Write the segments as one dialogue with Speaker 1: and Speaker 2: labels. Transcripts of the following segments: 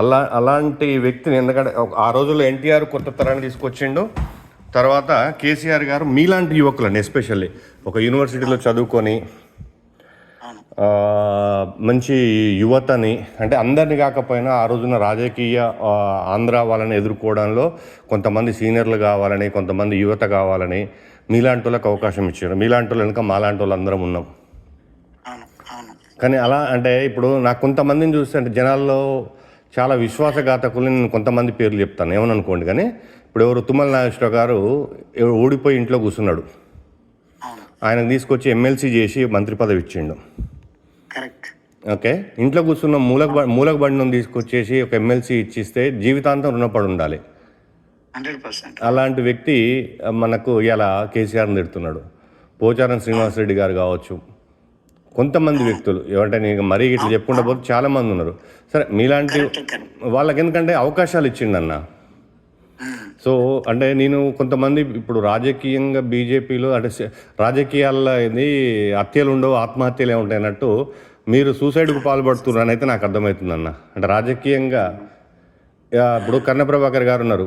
Speaker 1: అలా అలాంటి వ్యక్తిని ఎందుకంటే ఆ రోజుల్లో ఎన్టీఆర్ కొత్త తరాన్ని తీసుకొచ్చిండు. తర్వాత కేసీఆర్ గారు మీలాంటి యువకులని ఎస్పెషల్లీ ఒక యూనివర్సిటీలో చదువుకొని మంచి యువతని అంటే అందరిని కాకపోయినా ఆ రోజున రాజకీయ ఆంధ్ర వాళ్ళని ఎదుర్కోవడంలో కొంతమంది సీనియర్లు కావాలని కొంతమంది యువత కావాలని మీలాంటి వాళ్ళకి అవకాశం ఇచ్చారు. మీలాంటి వాళ్ళు వెనుక మాలాంటి వాళ్ళు అందరం ఉన్నాం. కానీ అలా అంటే ఇప్పుడు నాకు కొంతమందిని చూస్తే అంటే జనాల్లో చాలా విశ్వాసఘాతకులు నేను కొంతమంది పేర్లు చెప్తాను ఏమనుకోండి. కానీ ఇప్పుడు ఎవరు తుమ్మల నాగేశ్వరరావు గారు ఎవరు ఓడిపోయి ఇంట్లో కూర్చున్నాడు. ఆయన తీసుకొచ్చి ఎమ్మెల్సీ చేసి మంత్రి పదవి ఇచ్చిండు. ఓకే? ఇంట్లో కూర్చున్న మూలక మూలక బండిని తీసుకొచ్చేసి ఒక ఎమ్మెల్సీ ఇచ్చిస్తే జీవితాంతం రుణపడి ఉండాలి. అలాంటి వ్యక్తి మనకు ఇలా కేసీఆర్ని తిడుతున్నాడు. పోచారం శ్రీనివాసరెడ్డి గారు కావచ్చు కొంతమంది వ్యక్తులు ఏమంటే నేను మరీ ఇట్లా చెప్పుకుంటా పోతే చాలా మంది ఉన్నారు. సరే మీలాంటి వాళ్ళకి ఎందుకంటే అవకాశాలు ఇచ్చిండన్న. సో అంటే నేను కొంతమంది ఇప్పుడు రాజకీయంగా బీజేపీలో అంటే రాజకీయాల్లో ఇది హత్యలు ఉండవు ఆత్మహత్యలే ఉంటాయి అన్నట్టు మీరు సూసైడ్కు పాల్పడుతున్నారని అయితే నాకు అర్థమవుతుందన్న. అంటే రాజకీయంగా ఇప్పుడు కన్నప్రభాకర్ గారు ఉన్నారు.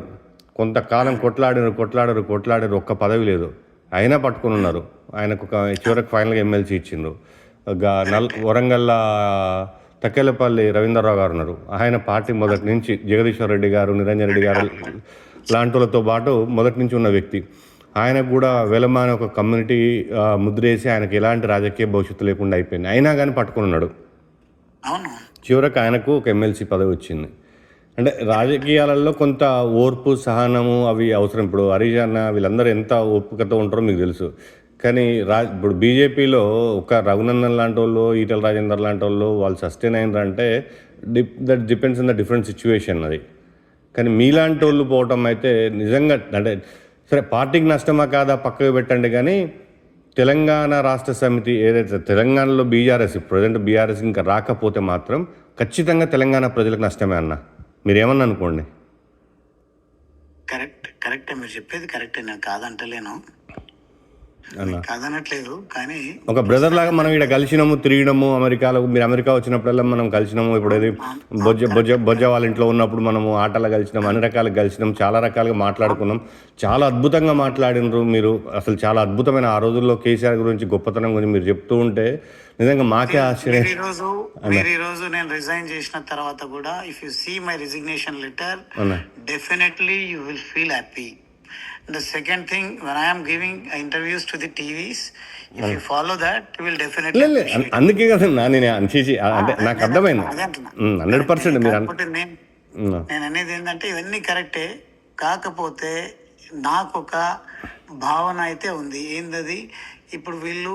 Speaker 1: కొంతకాలం కొట్లాడారు కొట్లాడారు కొట్లాడారు ఒక్క పదవి లేదు. అయినా పట్టుకుని ఉన్నారు. ఆయనకు ఒక చివరికి ఫైనల్గా ఎమ్మెల్సీ ఇచ్చిండ్రు. నల్ వరంగల్ తక్కెలపల్లి రవీంద్రరావు గారు ఉన్నారు. ఆయన పార్టీ మొదటి నుంచి జగదీశ్వర్ రెడ్డి గారు నిరంజన్ రెడ్డి గారు లాంటి పాటు మొదటి నుంచి ఉన్న వ్యక్తి. ఆయనకు కూడా వెలమ అనే ఒక కమ్యూనిటీ ముద్రేసి ఆయనకి ఎలాంటి రాజకీయ భవిష్యత్తు లేకుండా అయిపోయింది. అయినా కానీ పట్టుకుని ఉన్నాడు. చివరకు ఆయనకు ఒక ఎమ్మెల్సీ పదవి వచ్చింది. అంటే రాజకీయాలలో కొంత ఓర్పు సహనము అవి అవసరం. ఇప్పుడు హరీష్ అన్న వీళ్ళందరూ ఎంత ఓపికతో ఉంటారో మీకు తెలుసు. కానీ రా ఇప్పుడు బీజేపీలో ఒక రఘునందన్ లాంటి వాళ్ళు ఈటల రాజేందర్ లాంటి వాళ్ళు వాళ్ళు సస్టైన్ అయినారంటే dip that depends in the different situation అది. కానీ మీలాంటి వాళ్ళు పోవటం అయితే నిజంగా అంటే సరే పార్టీకి నష్టమా కాదా పక్కకు పెట్టండి కానీ తెలంగాణ రాష్ట్ర సమితి ఏదైతే తెలంగాణలో బీఆర్ఎస్ ప్రజెంట్ బీఆర్ఎస్ ఇంకా రాకపోతే మాత్రం ఖచ్చితంగా తెలంగాణ ప్రజలకు నష్టమే అన్న. మీరేమన్నా అనుకోండి?
Speaker 2: కరెక్ట్ కరెక్టే మీరు చెప్పేది కరెక్టే. నేను కాదంటలేను. కాదనట్లేదు కానీ
Speaker 1: ఒక బ్రదర్ లాగా మనం ఇక్కడ కలిసినాము తిరిగినాము అమెరికాలో మీరు అమెరికా వచ్చినప్పుడల్లా మనం కలిసినాము ఇప్పుడు ఏది బొజ్జ బొజ్జ బొజ్జ వాళ్ళ ఇంట్లో ఉన్నప్పుడు మనము ఆటలు కలిసినాం అన్ని రకాలుగా కలిసినాం చాలా రకాలుగా మాట్లాడుకున్నాం. చాలా అద్భుతంగా మాట్లాడినరు మీరు. అసలు చాలా అద్భుతమైన ఆ రోజుల్లో కేసీఆర్ గురించి గొప్పతనం గురించి మీరు చెప్తూ ఉంటే నిజంగా మాకే ఆశ్చర్యం.
Speaker 2: ఈరోజు మీరు ఈరోజు నేను రిజైన్ చేసిన తర్వాత కూడా if you see my resignation letter definitely you will feel happy. The second thing, when I am giving interviews to the TVs, if you follow that, you will definitely.
Speaker 1: అందుకే కదన్నా నేను అనిచేసి అంటే నాకు అర్థమైంది.
Speaker 2: అదే అంటున్నా.
Speaker 1: హండ్రెడ్ పర్సెంట్ మీరు అన్-
Speaker 2: కాకపోతే నేను
Speaker 1: ఉమ్,
Speaker 2: నేను అనేది ఏంటంటే ఇవన్నీ కరెక్టే. కాకపోతే నాకు ఒక భావన అయితే ఉంది. ఏందది? ఇప్పుడు వీళ్ళు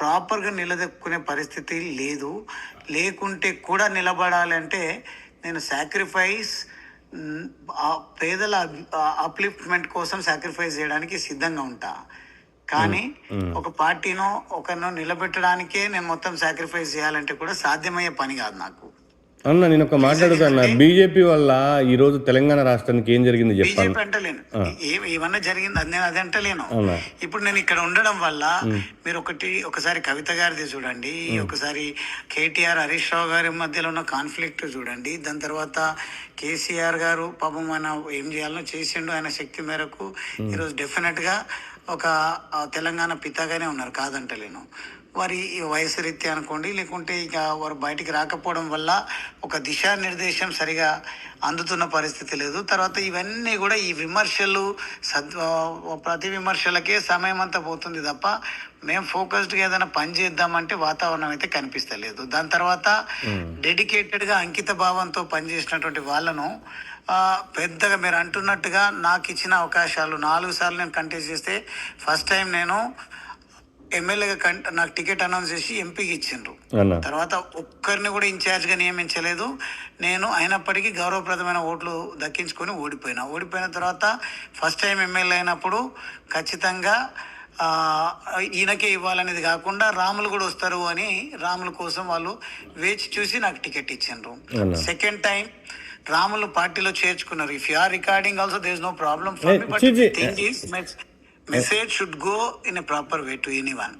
Speaker 2: ప్రాపర్గా నిలదొక్కునే పరిస్థితి లేదు. లేకుంటే కూడా నిలబడాలి అంటే నేను సాక్రిఫైస్ పేదల అప్లిఫ్ట్మెంట్ కోసం సాక్రిఫైస్ చేయడానికి సిద్ధంగా ఉంటా. కానీ ఒక పార్టీనో ఒకరినో నిలబెట్టడానికే నేను మొత్తం సాక్రిఫైస్ చేయాలంటే కూడా సాధ్యమయ్యే పని కాదు నాకు.
Speaker 1: అన్న నేను ఒక మాట్లాడుతున్నా బీజేపీ వల్ల ఈ రోజు తెలంగాణ రాష్ట్రానికి ఏం జరిగింది చెప్పాను
Speaker 2: అంటలేను ఏమన్నా జరిగింది? అది నేను అది అంటలేను ఇప్పుడు నేను ఇక్కడ ఉండడం వల్ల మీరు ఒకటి ఒకసారి కవిత గారిది చూడండి ఒకసారి కేటీఆర్ హరీష్ రావు గారి మధ్యలో ఉన్న కాన్ఫ్లిక్ట్ చూడండి. దాని తర్వాత కేసీఆర్ గారు పాపం ఆయన ఏం చేయాలో చేసిండు ఆయన శక్తి మేరకు ఈరోజు డెఫినెట్గా ఒక తెలంగాణ పితగానే ఉన్నారు. కాదంటలేను. వారి వయసు రీత్యా అనుకోండి లేకుంటే ఇక వారు బయటికి రాకపోవడం వల్ల ఒక దిశానిర్దేశం సరిగా అందుతున్న పరిస్థితి లేదు. తర్వాత ఇవన్నీ కూడా ఈ విమర్శలు సద్ ప్రతి విమర్శలకే సమయం అంతా పోతుంది తప్ప మేము ఫోకస్డ్గా ఏదైనా పని చేద్దామంటే వాతావరణం అయితే కనిపిస్తలేదు. దాని తర్వాత డెడికేటెడ్గా అంకిత భావంతో పనిచేసినటువంటి వాళ్ళను పెద్దగా మీరు అంటున్నట్టుగా నాకు ఇచ్చిన అవకాశాలు నాలుగు సార్లు నేను కంటెస్ట్ చేస్తే ఫస్ట్ టైం నేను ఎమ్మెల్యేగా కం నాకు టికెట్ అనౌన్స్ చేసి ఎంపీకి ఇచ్చిండ్రు. తర్వాత ఒక్కరిని కూడా ఇన్ఛార్జ్గా నియమించలేదు. నేను అయినప్పటికీ గౌరవప్రదమైన ఓట్లు దక్కించుకొని ఓడిపోయినా. ఓడిపోయిన తర్వాత ఫస్ట్ టైం ఎమ్మెల్యే అయినప్పుడు ఖచ్చితంగా ఈయనకే ఇవ్వాలనేది కాకుండా రాములు కూడా వస్తారు అని రాముల కోసం వాళ్ళు వేచి చూసి నాకు టికెట్ ఇచ్చిండ్రు. సెకండ్ టైం రాములు పార్టీలో చేర్చుకున్నారు. If you are recording also there no problem
Speaker 1: A,
Speaker 2: for me but. Thing is message should go in a proper way to anyone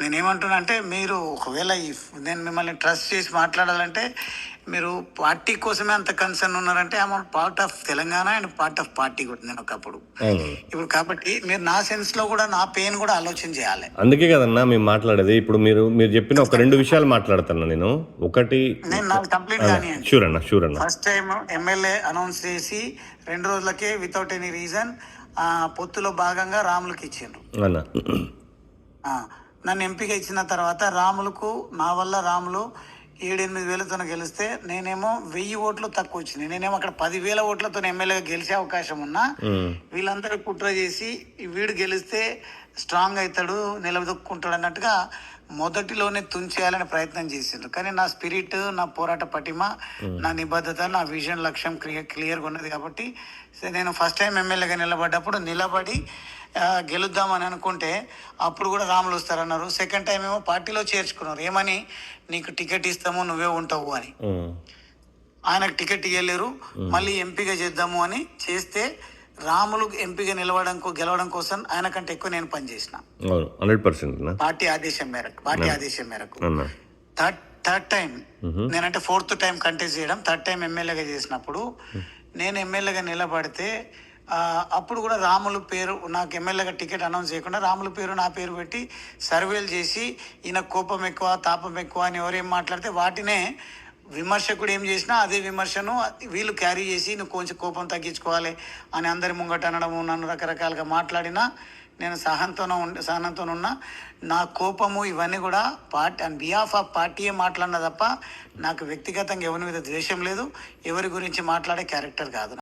Speaker 2: నేనేమంటున్నా అంటే మీరు ఒకవేళ నేను మిమ్మల్ని ట్రస్ట్ చేసి మాట్లాడాలంటే మీరు పార్టీ కోసమే అంత కన్సర్న్ ఉన్నారంటే I'm part of Telangana and part of party కూడా నేను ఒకప్పుడు. ఇప్పుడు కాబట్టి మీరు నా సెన్స్లో కూడా నా పెయిన్ కూడా ఆలోచన చేయాలి.
Speaker 1: అందుకే కదన్నా మేము మాట్లాడేది. ఇప్పుడు మీరు మీరు చెప్పిన ఒక రెండు విషయాలు మాట్లాడుతున్నా నేను. ఒకటి
Speaker 2: నేను నాకు కంప్లీట్ కానివ్వండి
Speaker 1: షూర్ అన్న షూర్ అన్న
Speaker 2: ఫస్ట్ టైం ఎమ్మెల్యే అనౌన్స్ చేసి రెండు రోజులకే వితౌట్ ఎనీ రీజన్ పొత్తులో భాగంగా రాములకి ఇచ్చిండ్రు.
Speaker 1: అన్న.
Speaker 2: నన్ను ఎంపిక ఇచ్చిన తర్వాత రాములకు నా వల్ల రాములు ఏడెనిమిది వేలతో గెలిస్తే నేనేమో వెయ్యి ఓట్లు తక్కువ వచ్చినాయి. నేనేమో అక్కడ పదివేల ఓట్లతో ఎమ్మెల్యేగా గెలిచే అవకాశం ఉన్నా. వీళ్ళందరూ కుట్ర చేసి వీడు గెలిస్తే స్ట్రాంగ్ అవుతాడు నిలదొక్కుంటాడు అన్నట్టుగా మొదటిలోనే తుంచేయాలని ప్రయత్నం చేసిండ్రు. కానీ నా స్పిరిట్ నా పోరాట పటిమ నా నిబద్ధత నా విజన్ లక్ష్యం క్లియర్ క్లియర్గా ఉన్నది కాబట్టి నేను ఫస్ట్ టైం ఎమ్మెల్యేగా నిలబడ్డప్పుడు నిలబడి గెలుద్దామని అనుకుంటే అప్పుడు కూడా రాములు వస్తారన్నారు. సెకండ్ టైం ఏమో పార్టీలో చేర్చుకున్నారు. ఏమని? నీకు టికెట్ ఇస్తాము నువ్వే ఉంటావు అని. ఆయనకు టికెట్ ఇవ్వలేరు మళ్ళీ ఎంపిక చేద్దాము అని చేస్తే రాములు ఎంపిక నిలవడం గెలవడం కోసం ఆయన కంటే ఎక్కువ నేను పనిచేసిన.
Speaker 1: హండ్రెడ్ పర్సెంట్
Speaker 2: పార్టీ ఆదేశం మేరకు పార్టీ ఆదేశం మేరకు. Third third time. నేనంటే ఫోర్త్ టైం కంటెస్ట్ చేయడం థర్డ్ టైం ఎమ్మెల్యేగా చేసినప్పుడు నేను ఎమ్మెల్యేగా నిలబడితే అప్పుడు కూడా రాములు పేరు నాకు ఎమ్మెల్యేగా టికెట్ అనౌన్స్ చేయకుండా రాముల పేరు నా పేరు పెట్టి సర్వేలు చేసి ఈయన కోపం ఎక్కువ తాపం ఎక్కువ అని ఎవరేం మాట్లాడితే వాటినే విమర్శకుడు ఏం చేసినా అదే విమర్శను వీళ్ళు క్యారీ చేసి నువ్వు కొంచెం కోపం తగ్గించుకోవాలి అని అందరి ముంగట అనడము నన్ను రకరకాలుగా మాట్లాడినా నేను సహనంతోనే ఉండి సహనంతో ఉన్నా. నా కోపము ఇవన్నీ కూడా పార్టీ అండ్ బిహాఫ్ ఆఫ్ పార్టీయే మాట్లాడిన తప్ప నాకు వ్యక్తిగతంగా ఎవరి మీద ద్వేషం లేదు ఎవరి గురించి మాట్లాడే క్యారెక్టర్ కాదు.